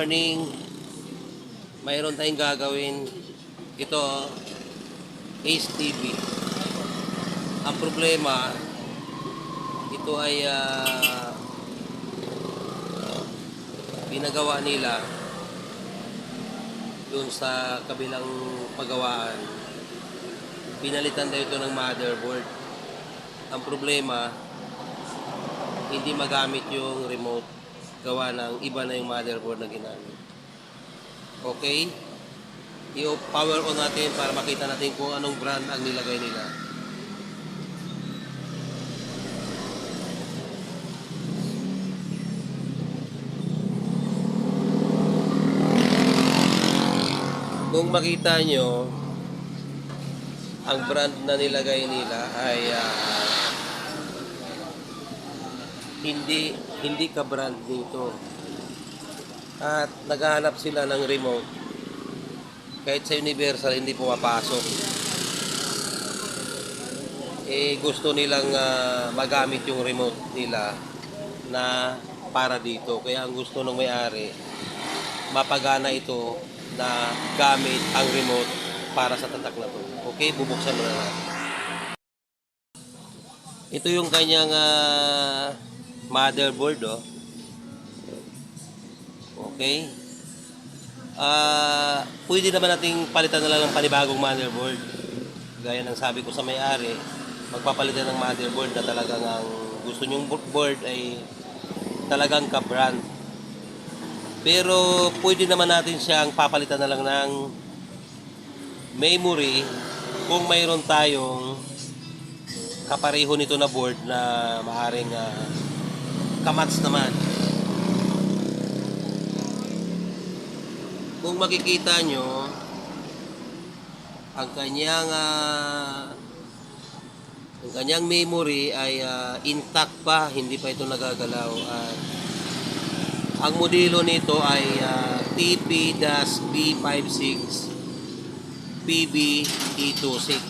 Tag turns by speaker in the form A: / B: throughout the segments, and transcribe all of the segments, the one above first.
A: morning. Mayroon tayong gagawin. Ito, Ace TV. Ang problema, ito ay ah, pinagawa nila dun sa kabilang pagawaan. Pinalitan daw ito ng motherboard. Ang problema, hindi magamit yung remote gawa ng iba na yung motherboard na ginamit. Okay? I-power on natin para makita natin kung anong brand ang nilagay nila. Kung makita nyo, ang brand na nilagay nila ay ah, hindi hindi ka brand nito. At naghahanap sila ng remote. Kahit sa Universal hindi pumapasok. Eh gusto nilang ah, magamit yung remote nila na para dito. Kaya ang gusto ng may-ari mapagana ito na gamit ang remote para sa tatak na to. Okay, bubuksan mo na natin. Ito yung kanyang ah, motherboard, oh. Okay. Ah, pwede naman nating palitan na lang ng panibagong motherboard. Gaya ng sabi ko sa may-ari, magpapalitan ng motherboard na talagang ang gusto nyong board ay talagang ka-brand. Pero pwede naman natin siyang papalitan na lang ng memory kung mayroon tayong kapareho nito na board na maaring uh, kamats naman. Kung makikita nyo, ang kanyang ah, ang kanyang memory ay ah, intact pa, hindi pa ito nagagalaw. At ang modelo nito ay ah, TP-B56 PB-E26.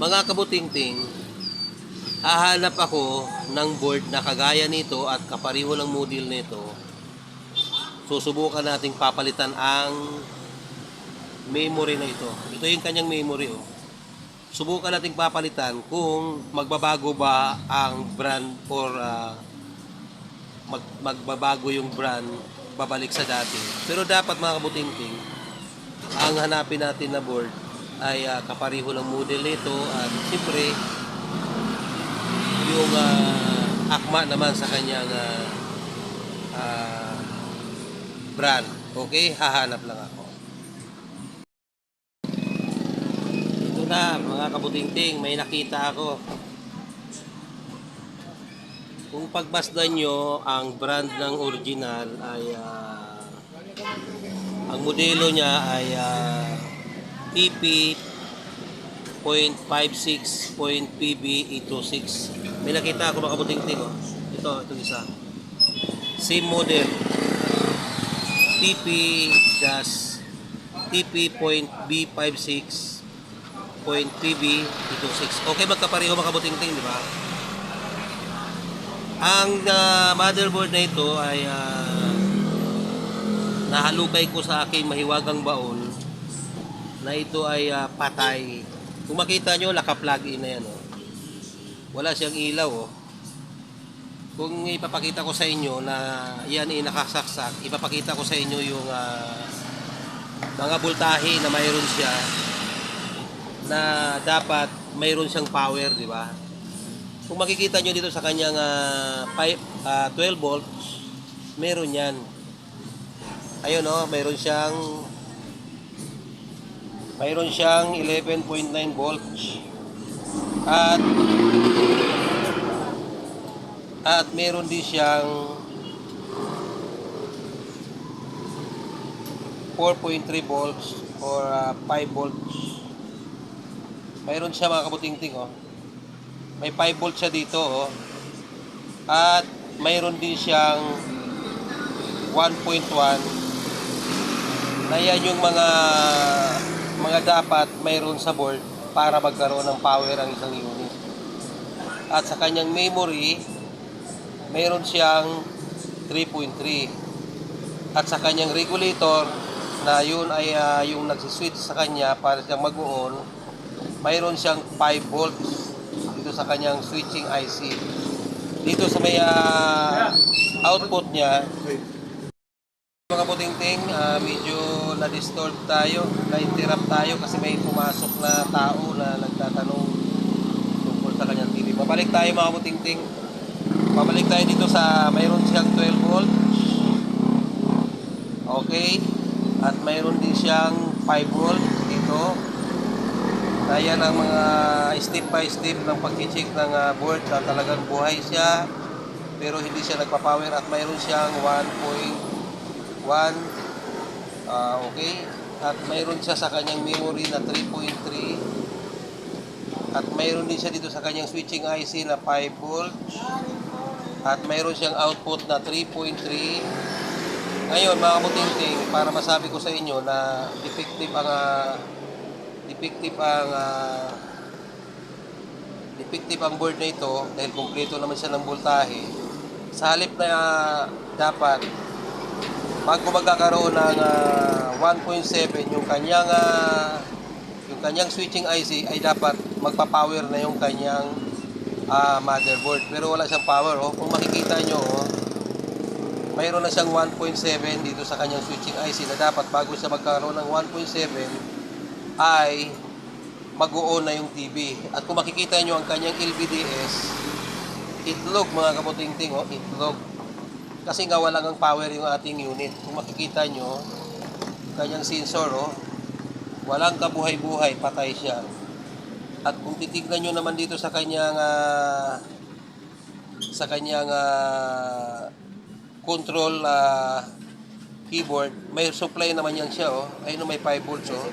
A: Mga kabutingting, hahanap ako ng board na kagaya nito at kapariho ng model nito. Susubukan nating papalitan ang memory na ito. Ito yung kanyang memory oh. Subukan nating papalitan kung magbabago ba ang brand or ah, mag, magbabago yung brand babalik sa dati. Pero dapat mga kabutingting, ang hanapin natin na board ay ah, kapariho ng model nito at siyempre yung ah, akma naman sa kanyang ah, ah, brand. Okay, hahanap lang ako. Ito na mga kabutingting, may nakita ako. Kung pagbasdan nyo, ang brand ng original ay ah, ang modelo niya ay ah, TP .56.PB826. May nakita ako mga kabuting-ting oh. Ito, itong isa. Same model. TP dash TP.B56.PB826. Okay magkapareho mga kabuting-ting, di ba? Ang ah, motherboard na ito ay ah, nahalukay ko sa aking mahiwagang baon na ito ay ah, patay. Kung makita nyo, naka-plug in na yan. Oh. Wala siyang ilaw. Oh. Kung ipapakita ko sa inyo na yan ay nakasaksak, ipapakita ko sa inyo yung ah, mga voltahe na mayroon siya na dapat mayroon siyang power, di ba? Kung makikita nyo dito sa kanyang ah, pipe, ah, 12 volts, meron yan. Ayun oh, mayroon siyang mayroon siyang 11.9 volts. At at meron din siyang 4.3 volts or ah, 5 volts. Mayroon siya mga kabutingting oh. May 5 volts siya dito oh. At mayroon din siyang 1.1 na yan yung mga mga dapat mayroon sa board para magkaroon ng power ang isang unit. At sa kanyang memory, mayroon siyang 3.3. at sa kanyang regulator na yun ay ah, yung nagsiswitch sa kanya para siyang mag-on, mayroon siyang 5 volts dito sa kanyang switching IC. Dito sa may ah, output niya, mga puting-ting, ah, medyo na-disturb tayo, na-interrupt tayo kasi may pumasok na tao na nagtatanong tungkol sa kanyang TV. Babalik tayo mga puting-ting. Babalik tayo dito sa mayroon siyang 12 volt. Okay. At mayroon din siyang 5 volt dito. Kaya ng mga step by step ng pag-check ng ah, board na talagang buhay siya pero hindi siya nagpa-power at mayroon siyang 1.1 ah okay at mayroon siya sa kanyang memory na 3.3 at mayroon din siya dito sa kanyang switching IC na 5 volts at mayroon siyang output na 3.3 ngayon mga kamutingting para masabi ko sa inyo na defective ang ah, defective ang ah, defective ang board na ito dahil kumpleto naman siya ng voltahe sa halip na ah, dapat bago magkakaroon ng ah, 1.7 yung kanyang ah, yung kanyang switching IC ay dapat magpa-power na yung kanyang ah, motherboard pero wala siyang power oh. kung makikita nyo oh, mayroon na siyang 1.7 dito sa kanyang switching IC na dapat bago siya magkaroon ng 1.7 ay mag-on na yung TV. At kung makikita nyo ang kanyang LVDS, itlog mga kaputing-ting, oh, itlog. Kasi nga wala ang power yung ating unit. Kung makikita nyo, kanyang sensor, oh, walang kabuhay-buhay, patay siya. At kung titignan nyo naman dito sa kanyang ah, sa kanyang ah, control ah, keyboard, may supply naman yan siya, oh. Ayun, oh, may 5 volts, oh.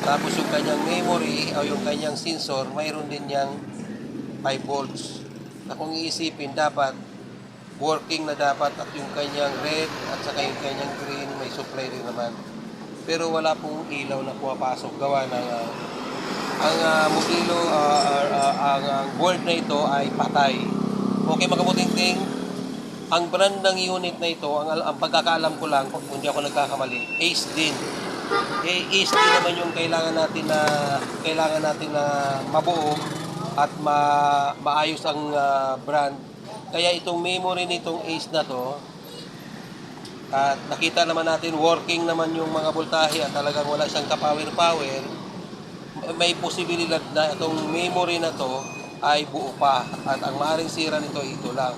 A: Tapos yung kanyang memory o yung kanyang sensor, mayroon din niyang 5 volts. Na kung iisipin, dapat working na dapat at yung kanyang red at saka yung kanyang green may supply rin naman. Pero wala pong ilaw na pumapasok gawa ng ah, ang ah, modelo ah, ah, ang, ang board na ito ay patay. Okay mga kabuting-ting, ang brand ng unit na ito, ang, ang pagkakaalam ko lang, kung hindi ako nagkakamali, Ace din. Eh, Ace din naman yung kailangan natin na kailangan natin na mabuo at ma, maayos ang ah, brand. Kaya itong memory nitong Ace na to, at nakita naman natin working naman yung mga voltahe at talagang wala siyang ka-power-power, may posibilidad na itong memory na to ay buo pa at ang maaaring sira nito ay ito lang.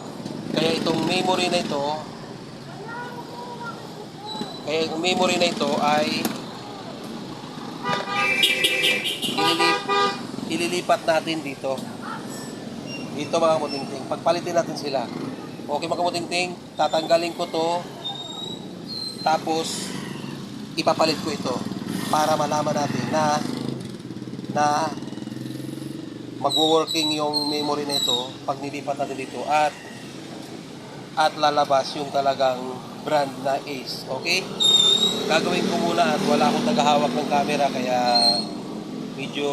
A: Kaya itong memory na ito kaya yung memory na ito ay ililip, ililipat natin dito. Dito mga kamutingting. Pagpalitin natin sila. Okay mga kamutingting, tatanggalin ko to tapos ipapalit ko ito para malaman natin na na magwo-working yung memory na ito pag nilipat natin dito at at lalabas yung talagang brand na Ace. Okay? Gagawin ko muna at wala akong tagahawak ng camera kaya medyo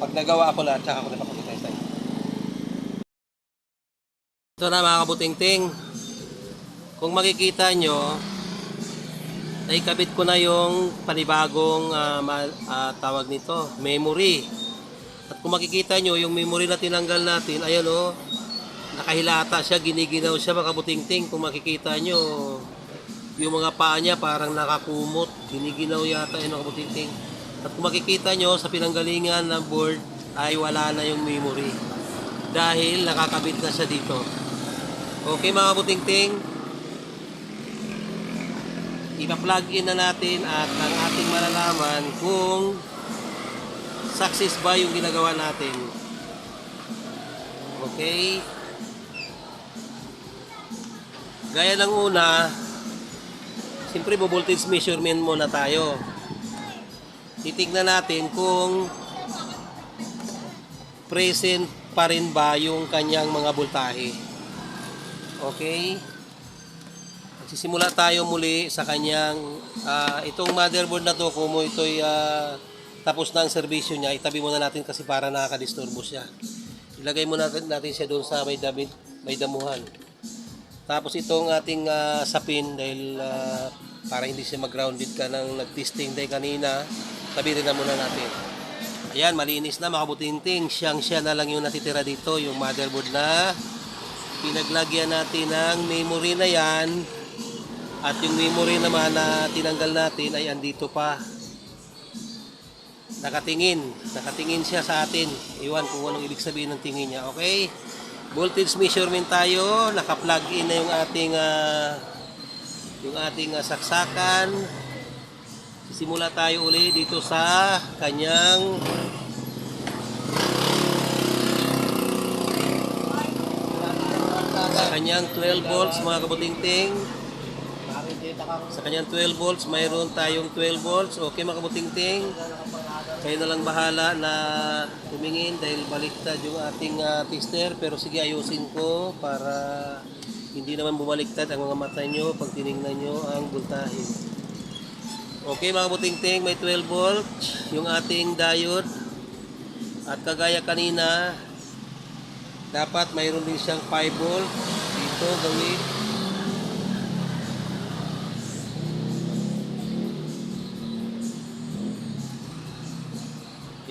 A: pag nagawa ko na, tsaka ako napapakita sa inyo. Ito na mga kabuting-ting. Kung makikita nyo, naikabit ko na yung panibagong ah, ma- ah, tawag nito, memory. At kung makikita nyo, yung memory na tinanggal natin, ayan o, nakahilata siya, giniginaw siya mga kabuting-ting. Kung makikita nyo, yung mga paa niya parang nakakumot, giniginaw yata yun mga kabuting-ting. At kung makikita nyo, sa pinanggalingan ng board, ay wala na yung memory. Dahil nakakabit na siya dito. Okay mga kabuting-ting, ipa-plug in na natin at ang ating malalaman kung success ba yung ginagawa natin. Okay? Gaya ng una, siyempre voltage measurement muna tayo. Titignan natin kung present pa rin ba yung kanyang mga voltahe. Okay? Magsisimula tayo muli sa kanyang ah, itong motherboard na to kung ito'y ah, tapos na ang serbisyo niya, itabi muna natin kasi para nakakadisturbo siya. Ilagay muna natin, natin siya doon sa may damit, may damuhan. Tapos itong ating ah, sapin dahil ah, para hindi siya mag-grounded ka ng nag-testing day kanina, sabihin na muna natin. Ayan, malinis na mga kabutingting. Siyang siya na lang yung natitira dito, yung motherboard na pinaglagyan natin ng memory na yan. At yung memory naman na tinanggal natin ay andito pa. Nakatingin. Nakatingin siya sa atin. Iwan kung anong ibig sabihin ng tingin niya. Okay? Voltage measurement tayo. Naka-plug in na yung ating ah, yung ating ah, saksakan. Sisimula tayo uli dito sa kanyang kanyang 12 volts mga kabutingting. Sa kanyang 12 volts, mayroon tayong 12 volts. Okay mga kabutingting. Kayo na lang bahala na tumingin dahil baliktad yung ating ah, tester. Pero sige ayusin ko para hindi naman bumaliktad ang mga mata nyo pag tinignan nyo ang voltahe. Okay mga kabutingting, may 12 volt yung ating diode. At kagaya kanina, dapat mayroon din siyang 5 volt dito gawin.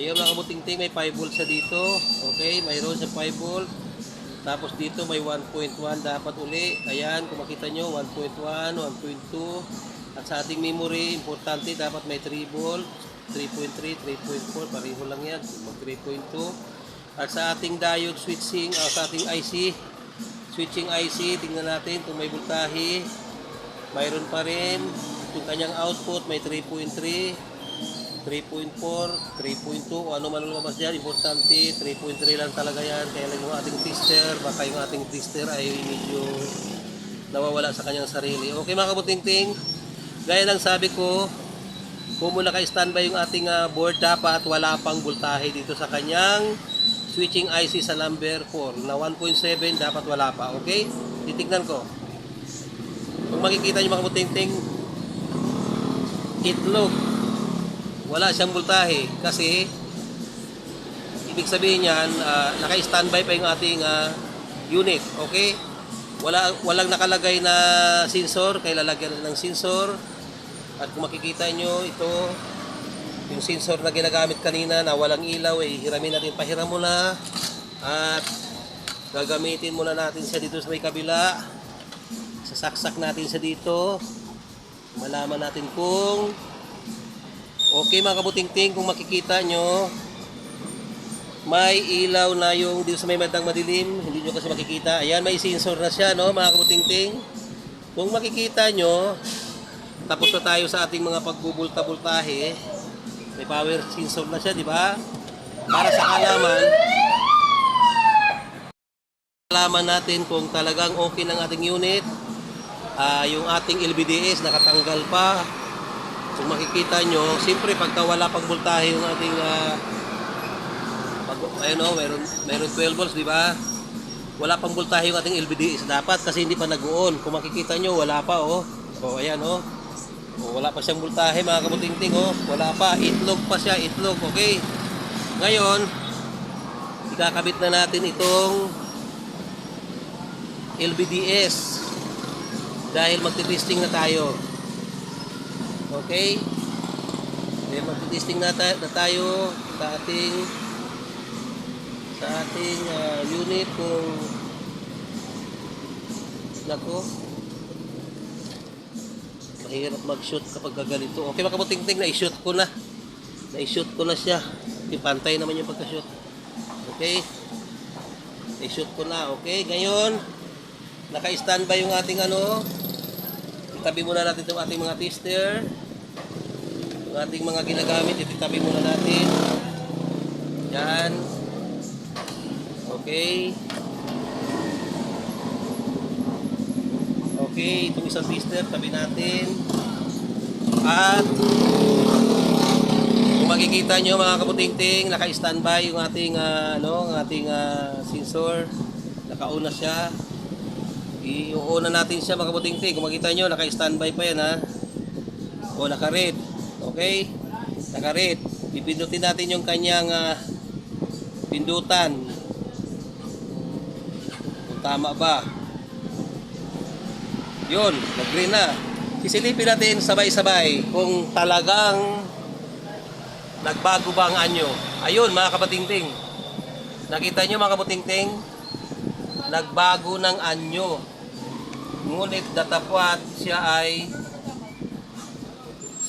A: Ngayon mga kabutingting, may 5 volt siya dito. Okay, mayroon siya 5 volt. Tapos dito may 1.1 dapat uli. Ayan, kung makita nyo, 1.1, 1.2. At sa ating memory, importante dapat may 3 volt, 3.3, 3.4, pareho lang yan. Mag 3.2. At sa ating diode switching, o sa ating IC, switching IC, tingnan natin kung may voltahe. Mayroon pa rin. Yung kanyang output may 3.3. 3.4, 3.2, o ano man lumabas dyan, importante, 3.3 lang talaga yan. Kaya lang yung ating tester, baka yung ating tester ay medyo nawawala sa kanyang sarili. Okay mga kabutingting, gaya ng sabi ko, kung muna ka-standby yung ating ah, board, dapat wala pang voltahe dito sa kanyang switching IC sa number 4 na 1.7 dapat wala pa, okay? Titignan ko. Kung makikita nyo mga kabutingting, itlog, wala siyang voltahe kasi ibig sabihin niyan ah, naka-standby pa yung ating ah, unit okay? Wala walang nakalagay na sensor kaya lalagyan ng sensor. At kung makikita nyo ito yung sensor na ginagamit kanina na walang ilaw eh hiramin natin pahiram muna at gagamitin muna natin siya dito sa may kabila. Sasaksak natin siya dito. Malaman natin kung Okay mga kabutingting, kung makikita nyo, may ilaw na yung dito sa may bandang madilim, hindi nyo kasi makikita. Ayan, may sensor na siya, no, mga kabutingting. Kung makikita nyo, tapos na tayo sa ating mga pagbubulta-bultahe. May power sensor na siya, di ba? Para sa kalaman, kalaman natin kung talagang okay ng ating unit. Ah, yung ating LBDS nakatanggal pa, kung makikita nyo, siyempre pagka wala pang voltahe yung ating ah, pag, ayun o, meron, meron 12 volts, di ba? Wala pang voltahe yung ating LVDS dapat kasi hindi pa nag-on. Kung makikita nyo, wala pa oh. O ayan oh. O, wala pa siyang voltahe mga kabutingting oh. Wala pa, itlog pa siya, itlog, okay? Ngayon, ikakabit na natin itong LVDS dahil magte-testing na tayo. Okay? Then magti-testing na, ta- na tayo sa ating sa ating ah, unit kung nako mahirap mag-shoot kapag gaganito. Okay mga kabutingting, na-shoot ko na. Na-shoot ko na siya. Ipantay naman yung pagka-shoot. Okay? Na-shoot ko na. Okay? Ngayon, naka-standby yung ating ano, itabi muna natin itong ating mga tester. Yung ating mga ginagamit, ititabi muna natin. Yan. Okay. Okay, itong isang tester, tabi natin. At kung makikita nyo mga kaputingting, naka-standby yung ating ah, ano, ang ating ah, sensor. Nakauna siya. Iuuna natin siya mga kaputingting. Kung makita nyo, naka-standby pa yan ha. O naka-red. Okay? Naka-red. Pipindutin natin yung kanyang ah, pindutan. Kung tama ba. Yun, nag-green na. Sisilipin natin sabay-sabay kung talagang nagbago ba ang anyo. Ayun, mga kabatingting. Nakita nyo mga kabatingting? Nagbago ng anyo. Ngunit datapwat siya ay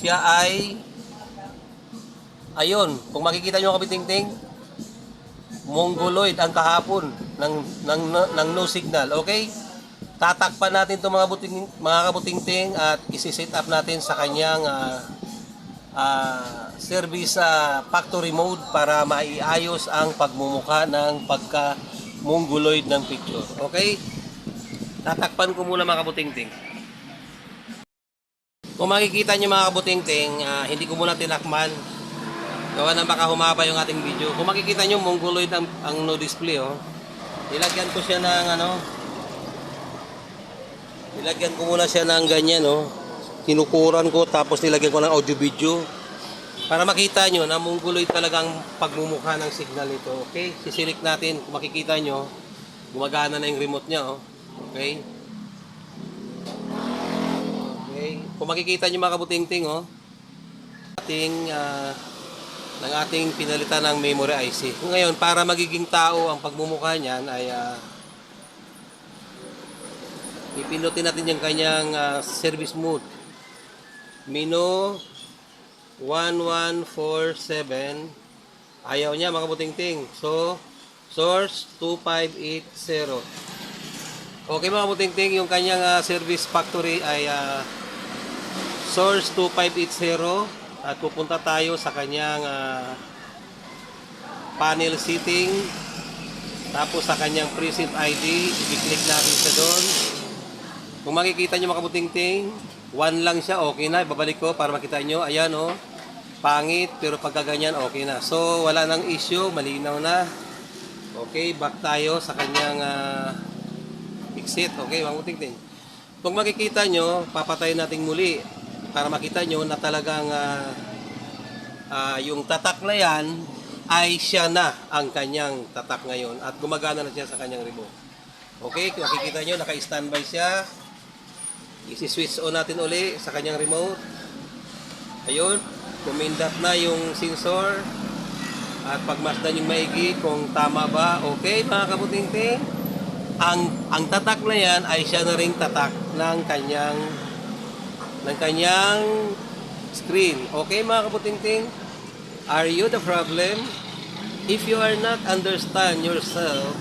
A: siya ay ayun, kung makikita nyo mga kabatingting, mongoloid ang kahapon ng, ng, ng no signal. Okay? tatakpan natin itong mga, buting, mga kabutingting at isi-set up natin sa kanyang ah, ah, service sa factory mode para maiayos ang pagmumukha ng pagka mongoloid ng picture. Okay? Tatakpan ko muna mga kabutingting. Kung makikita nyo mga kabutingting, ah, hindi ko muna tinakman. Gawa na baka humaba yung ating video. Kung makikita nyo, mongoloid ang, ang no display. Oh. Nilagyan ko siya ng ano, Nilagyan ko muna siya ng ganyan, no? Tinukuran ko, tapos nilagyan ko ng audio-video. Para makita nyo na mongoloid talagang pagmumukha ng signal nito. Okay? Sisilik natin. Kung makikita nyo, gumagana na yung remote niya, oh. Okay? Okay? Kung makikita nyo mga kabuting-ting, oh. Ating, ah, ng ating pinalitan ng memory IC. Ngayon, para magiging tao ang pagmumukha niyan ay ah, Ipindutin natin yung kanyang ah, service mode. Mino 1147. Ayaw niya mga butingting. So, source 2580. Okay mga butingting, yung kanyang ah, service factory ay ah, source 2580 at pupunta tayo sa kanyang ah, panel setting tapos sa kanyang preset ID i-click natin siya doon kung makikita nyo mga kabutingting, one lang siya, okay na. Ibabalik ko para makita nyo. Ayan oh, pangit, pero pagka ganyan, okay na. So, wala nang issue, malinaw na. Okay, back tayo sa kanyang ah, exit. Okay, mga kabutingting. Kung makikita nyo, papatayin natin muli para makita nyo na talagang ah, ah, yung tatak na yan ay siya na ang kanyang tatak ngayon at gumagana na siya sa kanyang remote. Okay, kung makikita nyo, naka-standby siya. Isi-switch on natin uli sa kanyang remote. Ayun, kumindat na yung sensor. At pagmasdan yung maigi kung tama ba. Okay, mga kabutingting. Ang, ang tatak na yan ay siya na ring tatak ng kanyang ng kanyang screen. Okay, mga kabutingting? Are you the problem? If you are not understand yourself,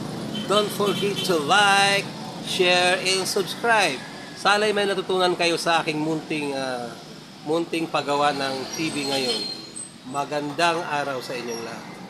A: don't forget to like, share, and subscribe. Salay may natutunan kayo sa aking munting ah, munting paggawa ng TV ngayon. Magandang araw sa inyong lahat.